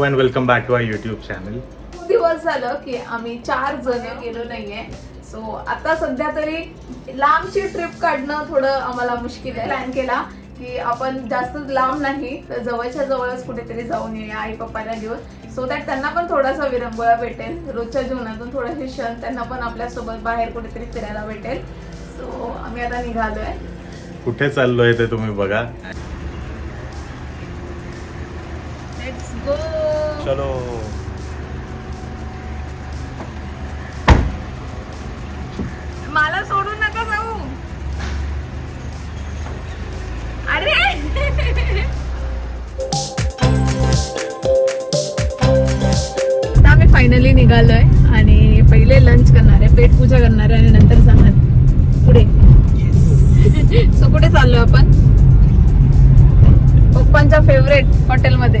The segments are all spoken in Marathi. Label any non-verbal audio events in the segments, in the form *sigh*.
Hello and welcome back to I YouTube channel दिवस झालं की आम्ही चार जण गेलो नाहीये. सो आता सध्या तरी लांबची ट्रिप काढणं थोडं आम्हाला मुश्किल आहे. प्लॅन केला की आपण जास्त लांब नाही तर जवळच्या जवळच कुठेतरी जाऊन येऊया आई पप्पाला घेऊन. सो दॅट त्यांना पण थोडासा विरंगुळा भेटेल. रोजच्या जीवनातून थोडेसे क्षण त्यांना पण आपल्यासोबत बाहेर कुठेतरी फिरायला भेटेल. सो आम्ही आता निघालोय. कुठे चाललोय ते तुम्ही बघा. चलो। मला सोडून नका जाऊ. अरे! आम्ही फायनली निघालोय आणि पहिले लंच करणार आहे पेट पूजा करणार आहे आणि नंतर जाणार. पुढे. सो कुठे *laughs* चाललोय आपण. पप्पांच्या फेवरेट हॉटेलमध्ये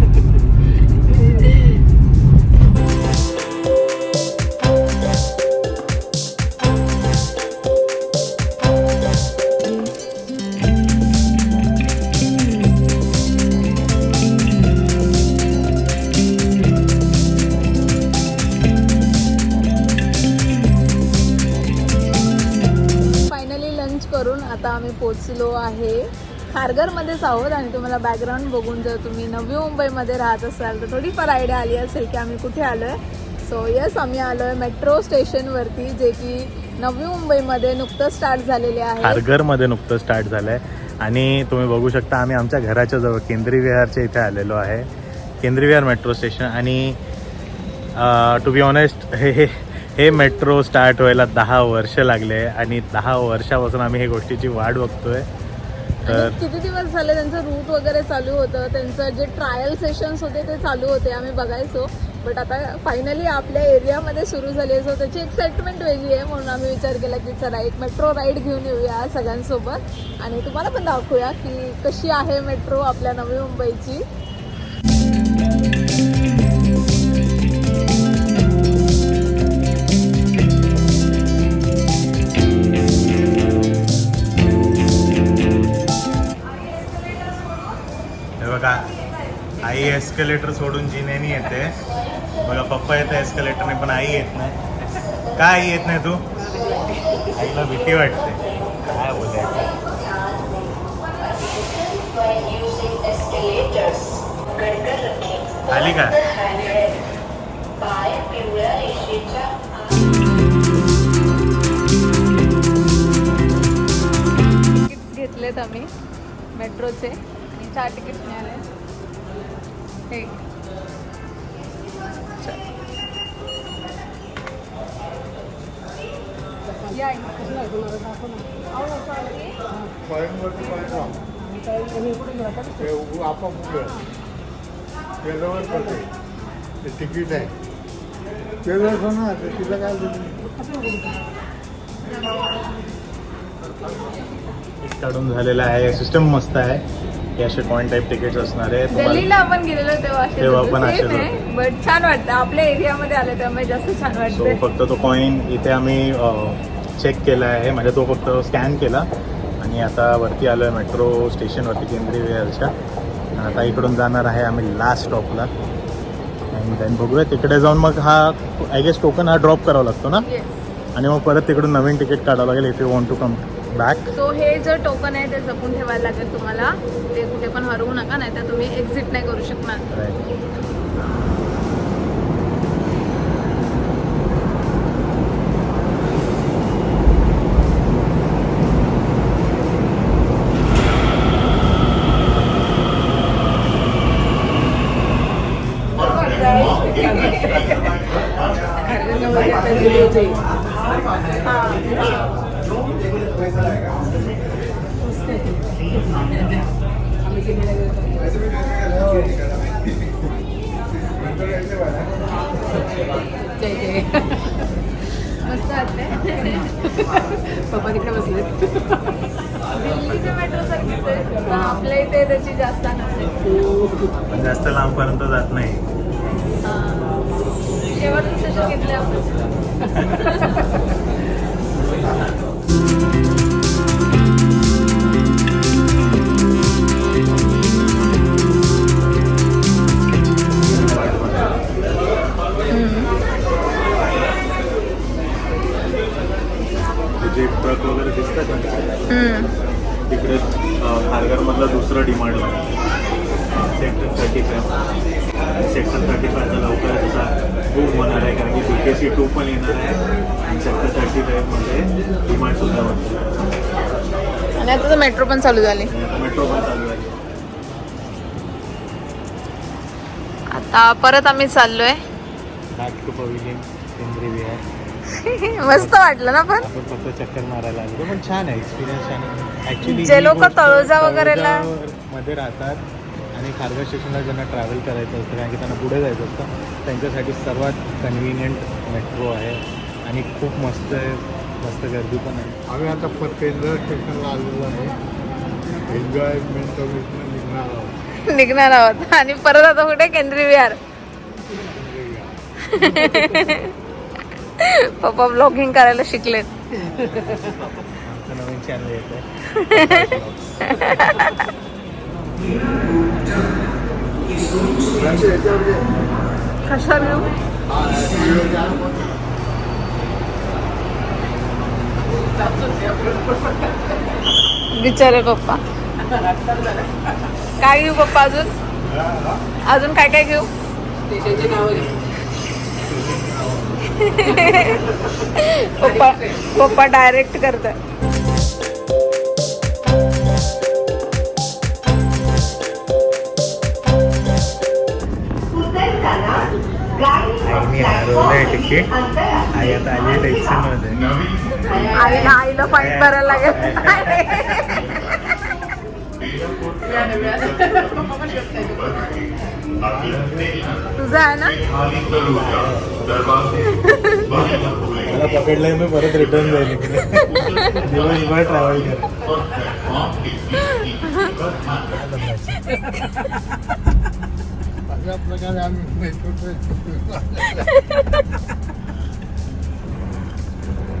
खारघरमध्येच आहोत आणि तुम्हाला बॅकग्राऊंड बघून जर तुम्ही नवी मुंबईमध्ये राहत असाल तर थोडीफार आयडिया आली असेल की आम्ही कुठे आलो आहे सो येस आम्ही आलो आहे मेट्रो स्टेशनवरती जे की नवी मुंबईमध्ये नुकतंच स्टार्ट झालेले आहे. खारघरमध्ये नुकतं स्टार्ट झालंय. आणि तुम्ही बघू शकता आम्ही आमच्या घराच्या जवळ केंद्रीय विहारच्या इथे आलेलो आहे. केंद्रीय विहार मेट्रो स्टेशन आणि टू बी ऑनेस्ट हे हे हे मेट्रो स्टार्ट व्हायला दहा वर्ष लागले. आणि दहा वर्षापासून आम्ही हे गोष्टीची वाट बघतोय. तर किती दिवस झाले त्यांचं रूट वगैरे चालू होतं? त्यांचं जे ट्रायल सेशन्स होते ते चालू होते आम्ही बघायचो. बट आता फायनली आपल्या एरियामध्ये सुरू झाली सो त्याची एक्साइटमेंट वेगळी आहे म्हणून आम्ही विचार केला की चला एक मेट्रो राईड घेऊन येऊया सगळ्यांसोबत. आणि तुम्हाला पण दाखवूया की कशी आहे मेट्रो आपल्या नवी मुंबईची. बघा. आई एस्केलेटर सोडून जिनेनी येते. बघा पप्पा येते एस्केलेटरने पण आई येत नाही. का आई येत नाही तू? आईला भीती वाटते. काय बोलायचं आली का? घेतलेत आम्ही मेट्रोचे. चार तिकीट मिळाले हे ते करते तिकीट आहे. केलं होणार ते तिला काय तिकीट काढून झालेलं आहे. सिस्टम मस्त आहे. हे असे पॉईंट टाईप तिकीट असणार आहे दिल्लीला आपण गेलेलो तेव्हा. पण असेच बट छान वाटतं. आपल्या एरियामध्ये आलं त्यामुळे जास्त छान सो वाटतं. फक्त तो कॉईन इथे आम्ही चेक केला आहे. म्हणजे तो फक्त स्कॅन केला. आणि आता वरती आलो आहे मेट्रो स्टेशनवरती केंद्रीय विहारच्या आणि आता इकडून जाणार आहे आम्ही लास्ट स्टॉपला आणि देन बघूया तिकडे जाऊन मग हा आय गेस टोकन हा ड्रॉप करावा लागतो ना? आणि मग परत तिकडून नवीन तिकीट काढावं लागेल if you want to come back so हे जे टोकन आहे ते जपून ठेवायला लागेल तुम्हाला. ते कुठे पण हरवू नका नाही तर तुम्ही एक्झिट नाही करू शकणार. *laughs* पप्पा तिकडे बसले दिल्लीच्या मेट्रो सारखीच आहे पण आपल्या इथे त्याची जास्त आहे. पण जास्त लांबपर्यंत जात नाही. शेवटचं स्टेशन घेतलं आपण. *laughs* ट्रक वगैरे दिसतात ना. तिकडे खारघरमधलं दुसरं demand sector thirty five sector thirty फायचा लवकरच आता बुक होणार आहे कारण की बी के सी टू पण येणार आहे. आणि सेक्टर थर्टी फायमध्ये डिमांडसुद्धा होते आणि आता मेट्रो पण चालू झाली. मेट्रो पण चालू आहे आता परत आम्ही चाललोय. घाट टू पविलियन विहार *laughs* मस्त वाटलं ना पण? आपण फक्त चक्कर मारायला आलो. पण छान आहे एक्सपिरियन्स छान आहे. ॲक्च्युली जे लोकं तळोजा वगैरेला- मध्ये राहतात आणि खारघर स्टेशनला ज्यांना ट्रॅव्हल करायचं असतं कारण की त्यांना पुढे जायचं असतं त्यांच्यासाठी सर्वात कन्व्हिनियंट मेट्रो आहे. आणि खूप मस्त आहे मस्त गर्दी पण आहे. आम्ही आता प- केंद्र स्टेशनला आलेलो आहे. एन्जॉयमेंट इथून निघणार आहोत. निघणार आहोत. आणि परत आता कुठे? केंद्रीय विहार. *laughs* पप्पा ब्लॉगिंग करायला शिकलेत. नवीन चॅनल येत आहे कशावर घेऊ बिचारे पप्पा. काय घेऊ पप्पा अजून? अजून काय काय घेऊ? स्टेशनची नावं. पप्पा पप्पा डायरेक्ट करतात. आहे तिकीट आई आता आली टेन्शनमध्ये आईला आईला फाईन भरायला लागेल. तुझं आहे ना? मला पकडलं मी परत रिटर्न जाईल इकडे. दिवसभर ट्रॅव्हल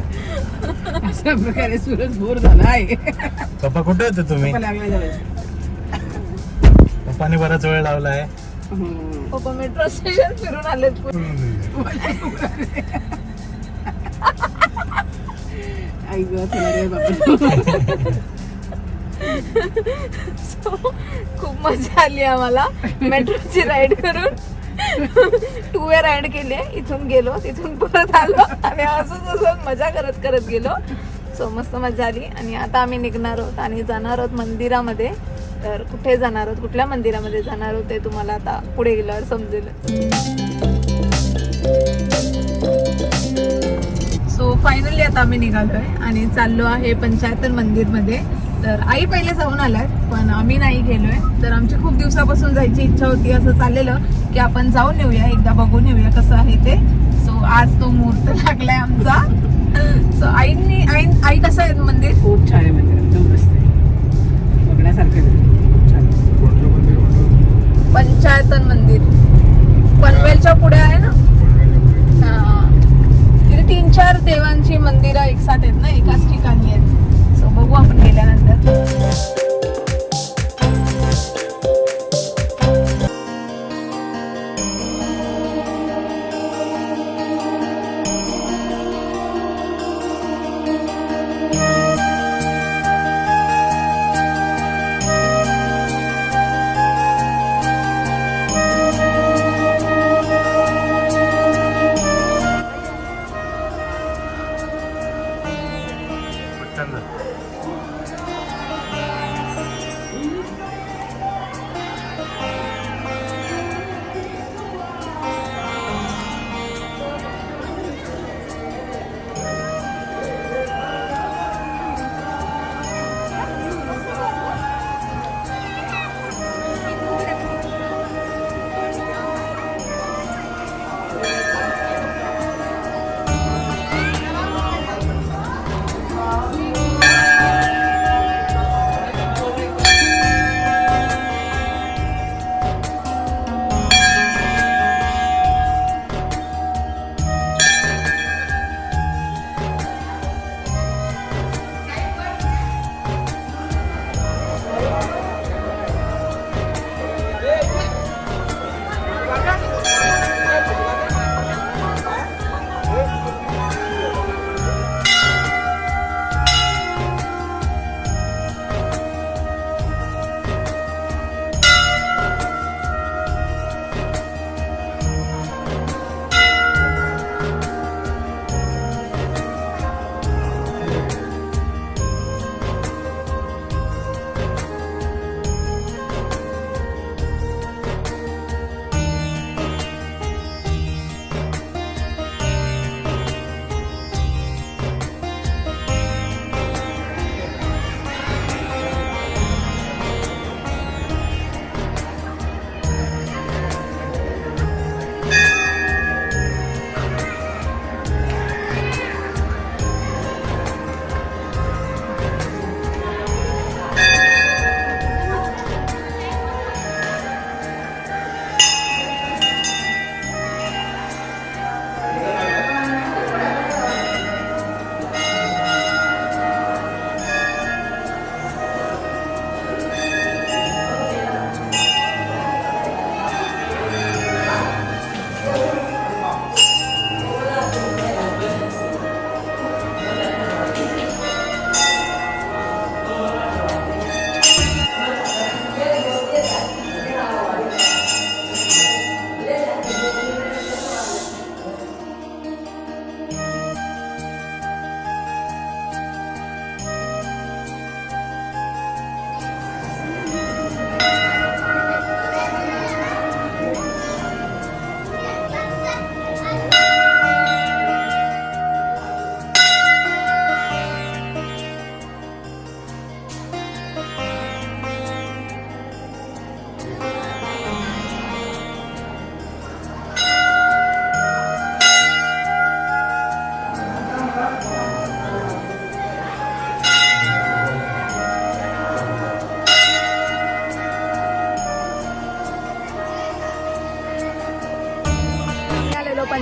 अशा प्रकारे सूरज बोर झाला आहे पप्पा कुठे होते तुम्ही? पप्पाने बराच वेळ लावला आहे पप्पा मेट्रो स्टेशन फिरून आलेत. आई *laughs* So, खूप मजा आली आम्हाला. मेट्रोची राईड करून. टू वे राईड केली इथून गेलो तिथून परत आलो. आणि असंच असं मजा करत करत गेलो. सो मस्त मजा आली. आणि आता आम्ही निघणार आहोत आणि जाणार आहोत मंदिरामध्ये. तर कुठे जाणार आहोत? कुठल्या मंदिरामध्ये जाणार आहोत ते तुम्हाला आता पुढे गेल्यावर समजेल. आता आम्ही निघालोय आणि चाललो आहे पंचायतन मंदिरमध्ये. तर आई पहिले जाऊन आल्यात पण आम्ही नाही गेलोय. तर आमची खूप दिवसापासून जायची इच्छा होती असं चाललेलं की आपण जाऊन येऊया एकदा बघून येऊया कसं आहे ते. सो आज तो मुहूर्त लागलाय आमचा. सो आईंनी आई आई कसं आहे मंदिर? खूप छान आहे मंदिर एकदम मस्त आहे. बघण्यासारखं पंचायतन मंदिर. पनवेलच्या पुढे आहे ना. तिथे चार देवांची मंदिरं एक साथ आहेत ना एकाच ठिकाणी आहेत. सो बघू आपण गेल्यानंतर. 真的。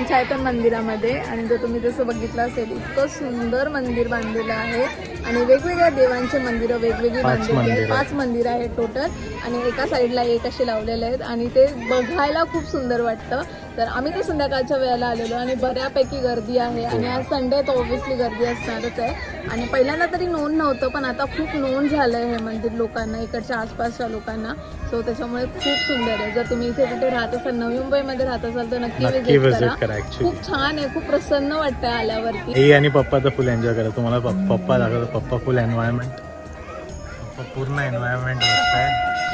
एंट्रन्स आहे पण मंदिरामध्ये. आणि जर तुम्ही जसं बघितलं असेल इतकं सुंदर मंदिर बांधलेलं आहे. आणि वेगवेगळ्या देवांचे मंदिरं वेगवेगळी बांधलेली आहेत. पाच मंदिर आहेत टोटल आणि एका साईडला एक असे लावलेले आहेत आणि ते बघायला खूप सुंदर वाटतं. तर आम्ही ते संध्याकाळच्या वेळेला आलेलो आणि बऱ्यापैकी गर्दी आहे आणि आज संडे तर ऑब्व्हियसली गर्दी असणारच आहे. आणि पहिल्यांदा तरी नोंद नव्हतं पण आता खूप नोंद झालं आहे हे मंदिर लोकांना इकडच्या आसपासच्या लोकांना. सो त्याच्यामुळे खूप सुंदर आहे. जर तुम्ही इथे कुठे राहत असाल नवी मुंबईमध्ये राहत असाल तर नक्की विजिट करा. खूप छान आहे खूप प्रसन्न वाटतं आल्यावरती. आणि पप्पा तर फुल एन्जॉय करा तुम्हाला पप- पप्पा दाखवतो पप्पा फुल एन्व्हायरमेंट पूर्ण एन्व्हायरमेंट बघताय हा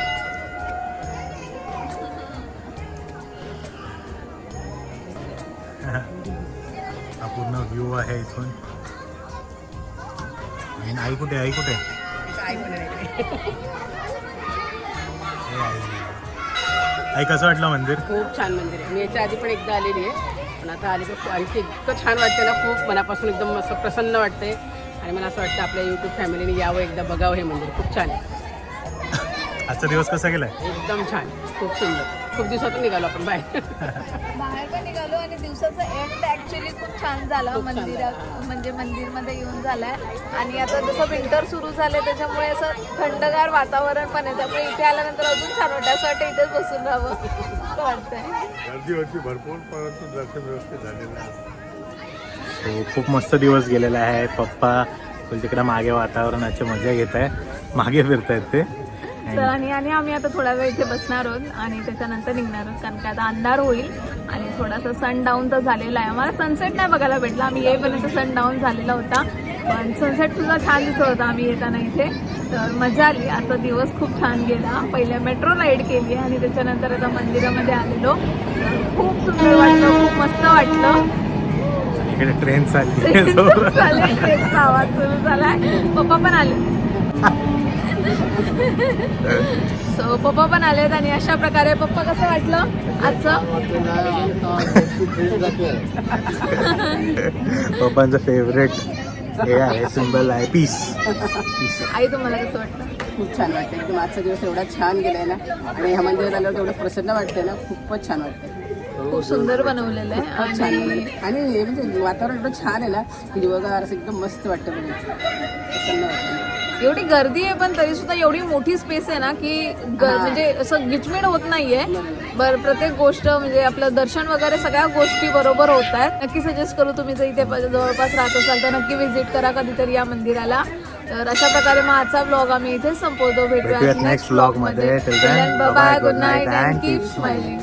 आहे इथून. आणि आई कुठे आई कुठे? आई. कसं वाटलं मंदिर? खूप छान मंदिर आहे. मी याच्या आधी पण एकदा आलेली आहे. पण आता आली तर आणखी इतकं छान वाटतं ना खूप मनापासून एकदम असं प्रसन्न वाटतंय. आणि मला असं वाटतं आपल्या यूट्यूब फॅमिलीने यावं एकदा बघावं हे मंदिर. खूप छान आहे. आजचा दिवस कसा गेलाय? एकदम छान. खूप सुंदर. खूप दिवसातून निघालो आपण बाहेर. बाहेर पण निघालो आणि दिवसाचं एंड ऍक्च्युली खूप छान झालं. खूप छान मंदिरात म्हणजे मंदिरमध्ये येऊन झालाय. आणि आता जसं विंटर सुरू झालंय त्याच्यामुळे असं थंडगार वातावरण पण आहे. त्यामुळे इथे आल्यानंतर अजून छान वाटतं. असं वाटतं इथेच बसून राहावं. असं वाटतंय. गर्दी होती भरपूर परंतु दर्शन व्यवस्थित झालेलं आहे सो खूप मस्त दिवस गेलेला आहे. पप्पा तिकडे मागे वातावरणाची मजा घेत आहे मागे फिरतायत ते. तर आणि आणि आम्ही आता थोडा वेळ इथे बसणार आहोत आणि त्याच्यानंतर निघणार आहोत कारण की आता अंधार होईल आणि थोडासा सन डाऊन तर झालेला आहे. आम्हाला सनसेट नाही बघायला भेटला. आम्ही येईपर्यंत सन डाऊन झालेला होता. पण सनसेट सुद्धा छान दिसत होता आम्ही येताना इथे. तर मजा आली. आजचा दिवस खूप छान गेला. पहिले मेट्रो राईड केली आणि त्याच्यानंतर आता मंदिरामध्ये आलेलो. खूप सुंदर वाटलं. खूप मस्त वाटलं. इकडे ट्रेन चालली *laughs* आवाज सुरू झालाय. पप्पा पण आले. सो पप्पा पण आलेत आणि अशा प्रकारे पप्पा कसं वाटलं आजचं? पप्पांचं फेवरेट हे आहे सिम्बल आहे पीस आई तुम्हाला कसं वाटलं? खूप छान वाटतं एकदम आजचा दिवस एवढा छान गेलाय ना. आणि ह्या मंदिरात आल्यावर एवढं प्रसन्न वाटतंय ना. खूपच छान वाटतंय. खूप सुंदर बनवलेलं आहे. छान आणि वाटतं. आणि हे म्हणजे वातावरण एवढं छान आहे ना की असं एकदम मस्त वाटतं प्रसन्न वाटतं एवढी गर्दी आहे पण तरी सुद्धा एवढी मोठी स्पेस आहे ना की. म्हणजे असं गिचमिड होत नाहीये. बर प्रत्येक गोष्ट म्हणजे आपलं दर्शन वगैरे सगळ्या गोष्टी बरोबर होत आहेत. नक्की सजेस्ट करू तुम्ही जर इथे जवळपास राहत असाल तर नक्की व्हिजिट करा कधीतरी या मंदिराला. तर अशा प्रकारे मग आजचा ब्लॉग आम्ही इथे संपवतो. भेटूया next vlog मध्ये. Bye good night and keep smiling